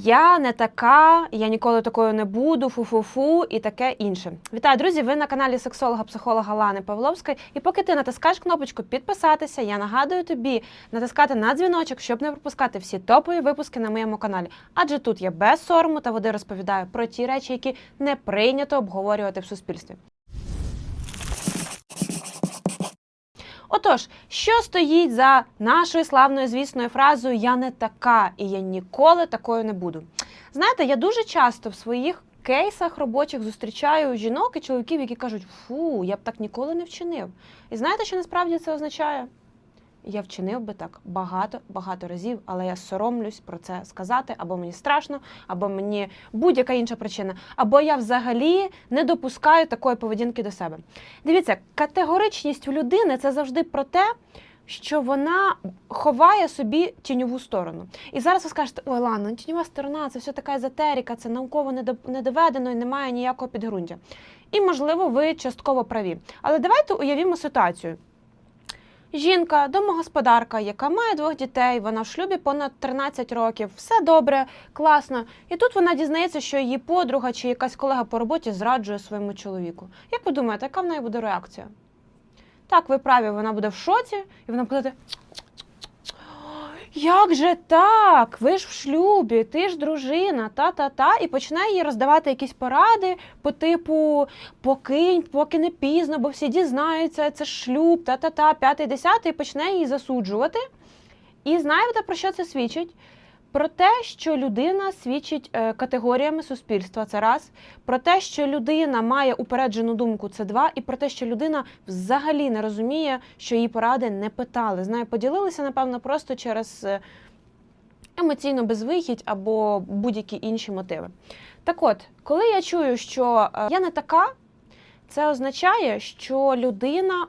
Я не така, я ніколи такою не буду, фу-фу-фу і таке інше. Вітаю, друзі! Ви на каналі сексолога-психолога Лани Павловської. І поки ти натискаєш кнопочку підписатися, я нагадую тобі натискати на дзвіночок, щоб не пропускати всі топові випуски на моєму каналі. Адже тут я без сорому та води розповідаю про ті речі, які не прийнято обговорювати в суспільстві. Отож, що стоїть за нашою славною звісною фразою Я не така і я ніколи такою не буду. Знаєте, я дуже часто в своїх кейсах робочих зустрічаю жінок і чоловіків, які кажуть, фу, я б так ніколи не вчинив. І знаєте, що насправді це означає? Я вчинив би так багато-багато разів, але я соромлюсь про це сказати, або мені страшно, або мені будь-яка інша причина, або я взагалі не допускаю такої поведінки до себе. Дивіться, категоричність у людини це завжди про те, що вона ховає собі тіньову сторону. І зараз ви скажете, ой, ладно, тіньова сторона, це все така езотерика, це науково не доведено і немає ніякого підґрунтя. І, можливо, ви частково праві. Але давайте уявімо ситуацію. Жінка, домогосподарка, яка має двох дітей, вона в шлюбі понад 13 років, все добре, класно. І тут вона дізнається, що її подруга чи якась колега по роботі зраджує своєму чоловіку. Як ви думаєте, яка в неї буде реакція? Так, ви праві, вона буде в шоці, і вона буде як же так? Ви ж в шлюбі, ти ж дружина, та-та-та, і починає їй роздавати якісь поради по типу покинь, поки не пізно, бо всі дізнаються, це ж шлюб, та-та-та, п'ятий, десятий, і почне її засуджувати. І знаєте, про що це свідчить? Про те, що людина свідчить е, категоріями суспільства, це раз, про те, що людина має упереджену думку, це два, і про те, що людина взагалі не розуміє, що її поради не питали. Знає, поділилися, напевно, просто через е, емоційну безвихідь або будь-які інші мотиви. Так от, коли я чую, що е, я не така, це означає, що людина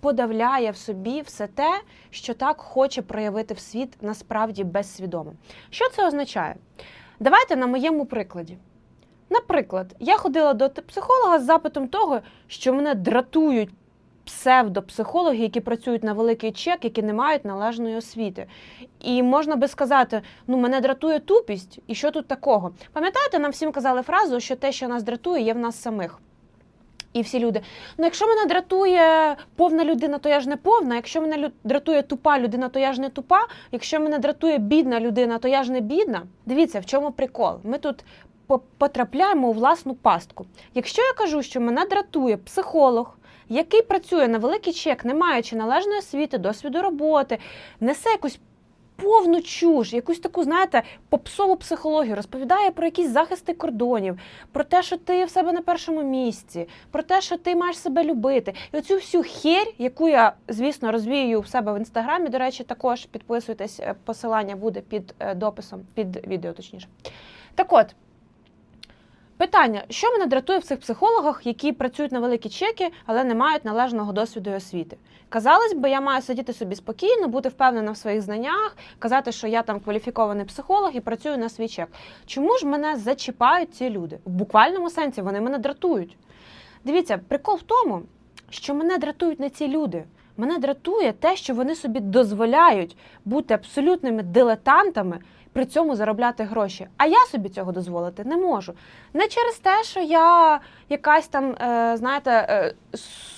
подавляє в собі все те, що так хоче проявити в світ насправді безсвідомо. Що це означає? Давайте на моєму прикладі. Наприклад, я ходила до психолога з запитом того, що мене дратують псевдопсихологи, які працюють на великий чек, які не мають належної освіти. І можна би сказати, ну мене дратує тупість, і що тут такого? Пам'ятаєте, нам всім казали фразу, що те, що нас дратує, є в нас самих. І всі люди. Ну, якщо мене дратує повна людина, то я ж не повна. Якщо мене дратує тупа людина, то я ж не тупа. Якщо мене дратує бідна людина, то я ж не бідна. Дивіться, в чому прикол. Ми тут потрапляємо у власну пастку. Якщо я кажу, що мене дратує психолог, який працює на великий чек, не маючи належної освіти, досвіду роботи, несе якусь повну чуж, якусь таку, знаєте, попсову психологію, розповідає про якісь захисти кордонів, про те, що ти в себе на першому місці, про те, що ти маєш себе любити. І оцю всю херь, яку я, звісно, розвію в себе в інстаграмі. До речі, також підписуйтесь, е, посилання буде під е, дописом, під відео, точніше. Так от. Питання, що мене дратує в цих психологах, які працюють на великі чеки, але не мають належного досвіду і освіти. Казалось би, я маю сидіти собі спокійно, бути впевнена в своїх знаннях, казати, що я там кваліфікований психолог і працюю на свій чек. Чому ж мене зачіпають ці люди? В буквальному сенсі вони мене дратують. Дивіться, прикол в тому, що мене дратують не ці люди. Мене дратує те, що вони собі дозволяють бути абсолютними дилетантами при цьому заробляти гроші. А я собі цього дозволити не можу. Не через те, що я якась там, е, знаєте, е,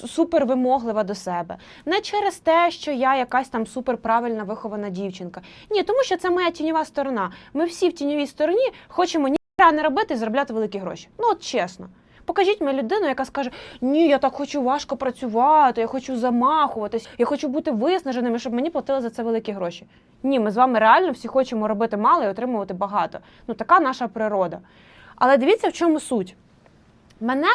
супервимоглива до себе, не через те, що я якась там суперправильна вихована дівчинка. Ні, тому що це моя тіньова сторона. Ми всі в тіньовій стороні хочемо ні не робити і заробляти великі гроші. Ну от чесно. Покажіть мені людину, яка скаже: Ні, я так хочу важко працювати, я хочу замахуватись, я хочу бути виснаженими, щоб мені платили за це великі гроші. Ні, ми з вами реально всі хочемо робити мало і отримувати багато. Ну така наша природа. Але дивіться, в чому суть. Мене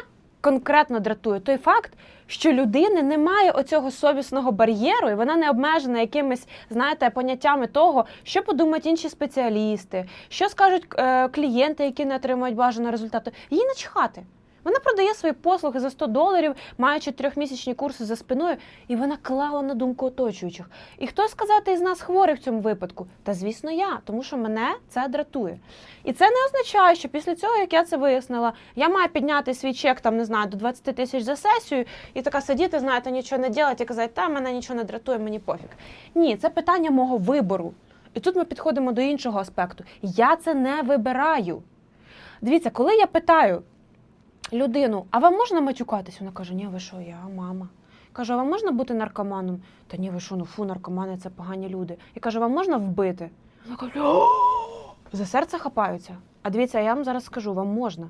конкретно дратує той факт, що людини немає оцього совісного бар'єру, і вона не обмежена якимись, знаєте, поняттями того, що подумають інші спеціалісти, що скажуть е, клієнти, які не отримують бажаного результату. Їй начхати. Вона продає свої послуги за 100 доларів, маючи трьохмісячні курси за спиною, і вона клала на думку оточуючих. І хто сказати із нас хворий в цьому випадку? Та звісно, я, тому що мене це дратує. І це не означає, що після цього, як я це вияснила, я маю підняти свій чек там, не знаю, до 20 тисяч за сесію і така сидіти, знаєте, нічого не робити і казати, та мене нічого не дратує, мені пофіг. Ні, це питання мого вибору. І тут ми підходимо до іншого аспекту. Я це не вибираю. Дивіться, коли я питаю людину, а вам можна матюкатись? Вона каже: Ні, ви що, я мама. Кажу, а вам можна бути наркоманом? Та ні, ви що, ну фу, наркомани це погані люди. І кажу, вам можна вбити? Вона каже, за серце хапаються. А дивіться, я вам зараз скажу, вам можна.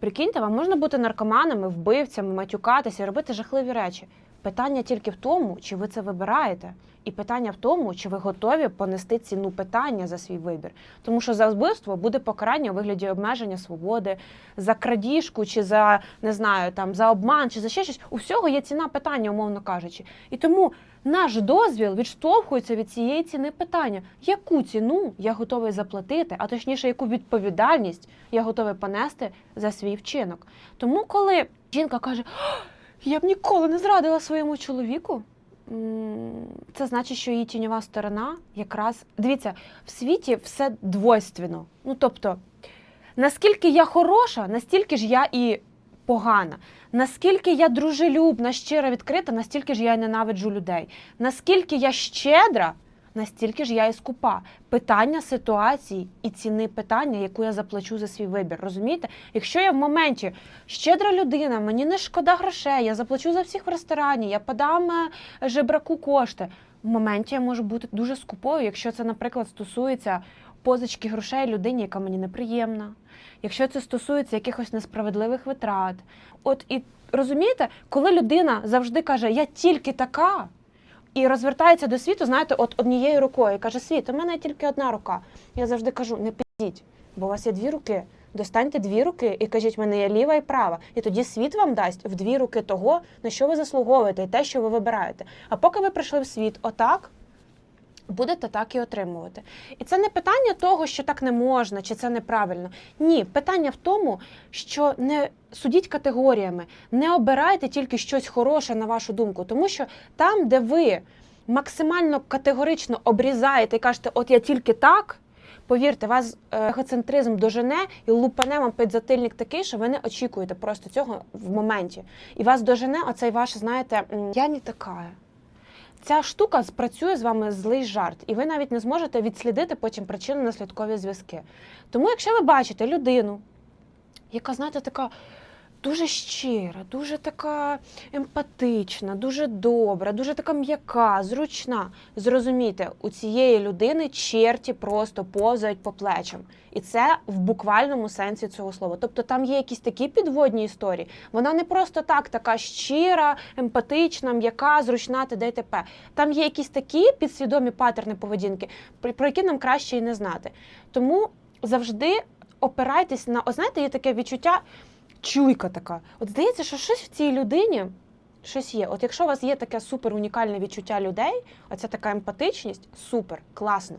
Прикиньте, вам можна бути наркоманами, вбивцями, матюкатися, робити жахливі речі. Питання тільки в тому, чи ви це вибираєте, і питання в тому, чи ви готові понести ціну питання за свій вибір. Тому що за вбивство буде покарання у вигляді обмеження свободи, за крадіжку, чи за не знаю, там за обман, чи за ще щось. У всього є ціна питання, умовно кажучи. І тому наш дозвіл відштовхується від цієї ціни питання, яку ціну я готовий заплатити, а точніше, яку відповідальність я готовий понести за свій вчинок. Тому, коли жінка каже, «О, я б ніколи не зрадила своєму чоловіку. Це значить, що її тіньова сторона якраз дивіться, в світі все двойственно. Ну тобто, наскільки я хороша, настільки ж я і погана. Наскільки я дружелюбна, щира, відкрита, настільки ж я ненавиджу людей. Наскільки я щедра, настільки ж я і скупа. Питання ситуації і ціни питання, яку я заплачу за свій вибір. Розумієте? Якщо я в моменті щедра людина, мені не шкода грошей, я заплачу за всіх в ресторані, я подам е, жебраку кошти. В моменті я можу бути дуже скупою, якщо це, наприклад, стосується позички грошей людині, яка мені неприємна. Якщо це стосується якихось несправедливих витрат, от і розумієте, коли людина завжди каже, я тільки така, і розвертається до світу, знаєте, от однією рукою і каже: Світ, у мене тільки одна рука. Я завжди кажу: не підіть, бо у вас є дві руки. Достаньте дві руки і кажіть, в мене є ліва і права. І тоді світ вам дасть в дві руки того, на що ви заслуговуєте, і те, що ви вибираєте. А поки ви прийшли в світ отак, будете так і отримувати. І це не питання того, що так не можна, чи це неправильно. Ні, питання в тому, що не судіть категоріями, не обирайте тільки щось хороше на вашу думку, тому що там, де ви максимально категорично обрізаєте і кажете, от я тільки так. Повірте, вас е, егоцентризм дожене і лупане вам підзатильник такий, що ви не очікуєте просто цього в моменті. І вас дожене оцей ваш, знаєте, я не така. Ця штука спрацює з вами злий жарт, і ви навіть не зможете відслідити потім причинно-наслідкові зв'язки. Тому, якщо ви бачите людину, яка, знаєте, така дуже щира, дуже така емпатична, дуже добра, дуже така м'яка, зручна, зрозумійте, у цієї людини черті просто повзають по плечам. І це в буквальному сенсі цього слова. Тобто там є якісь такі підводні історії. Вона не просто так, така щира, емпатична, м'яка, зручна, т.д. і т.п. Там є якісь такі підсвідомі патерни поведінки, про які нам краще і не знати. Тому завжди опирайтесь на, о, знаєте, є таке відчуття, чуйка така. От здається, що щось в цій людині. Щось є. От якщо у вас є таке супер унікальне відчуття людей, оця така емпатичність, супер, класно.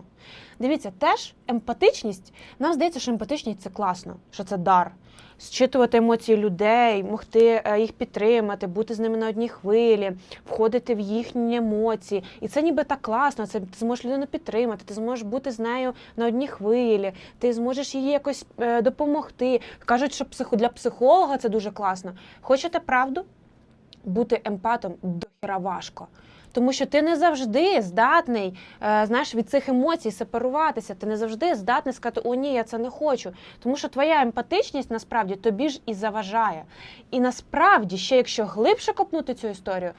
Дивіться, теж емпатичність, нам здається, що емпатичність це класно, що це дар. Зчитувати емоції людей, могти е, їх підтримати, бути з ними на одній хвилі, входити в їхні емоції. І це ніби так класно. Це ти зможеш людину підтримати, ти зможеш бути з нею на одній хвилі, ти зможеш їй якось е, допомогти. Кажуть, що для психолога це дуже класно. Хочете правду? Бути емпатом дохіра важко. Тому що ти не завжди здатний е, знаєш, від цих емоцій сепаруватися. Ти не завжди здатний сказати, о, ні, я це не хочу. Тому що твоя емпатичність насправді тобі ж і заважає. І насправді, ще якщо глибше копнути цю історію,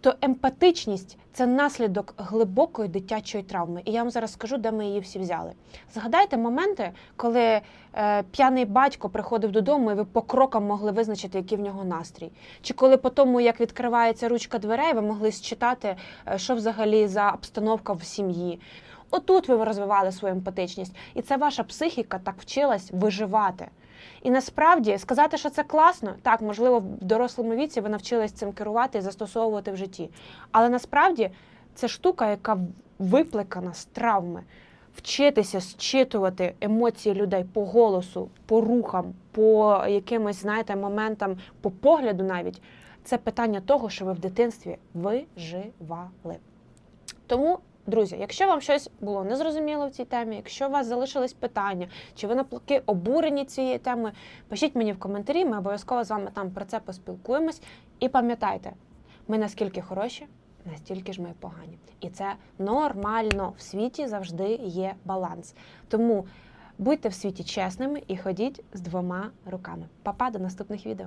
то емпатичність це наслідок глибокої дитячої травми. І я вам зараз скажу, де ми її всі взяли. Згадайте моменти, коли е, п'яний батько приходив додому, і ви по крокам могли визначити, який в нього настрій. Чи коли по тому, як відкривається ручка дверей, ви могли считати, е, що взагалі за обстановка в сім'ї. Отут ви розвивали свою емпатичність, і це ваша психіка так вчилась виживати. І насправді сказати, що це класно, так, можливо, в дорослому віці ви навчились цим керувати і застосовувати в житті. Але насправді це штука, яка викликана з травми. Вчитися зчитувати емоції людей по голосу, по рухам, по якимось, знаєте, моментам, по погляду навіть. Це питання того, що ви в дитинстві виживали. Тому, друзі, якщо вам щось було незрозуміло в цій темі, якщо у вас залишились питання, чи ви навпаки обурені цією темою, пишіть мені в коментарі, ми обов'язково з вами там про це поспілкуємось. І пам'ятайте, ми наскільки хороші, настільки ж ми погані. І це нормально. В світі завжди є баланс. Тому будьте в світі чесними і ходіть з двома руками. Па-па, до наступних відео.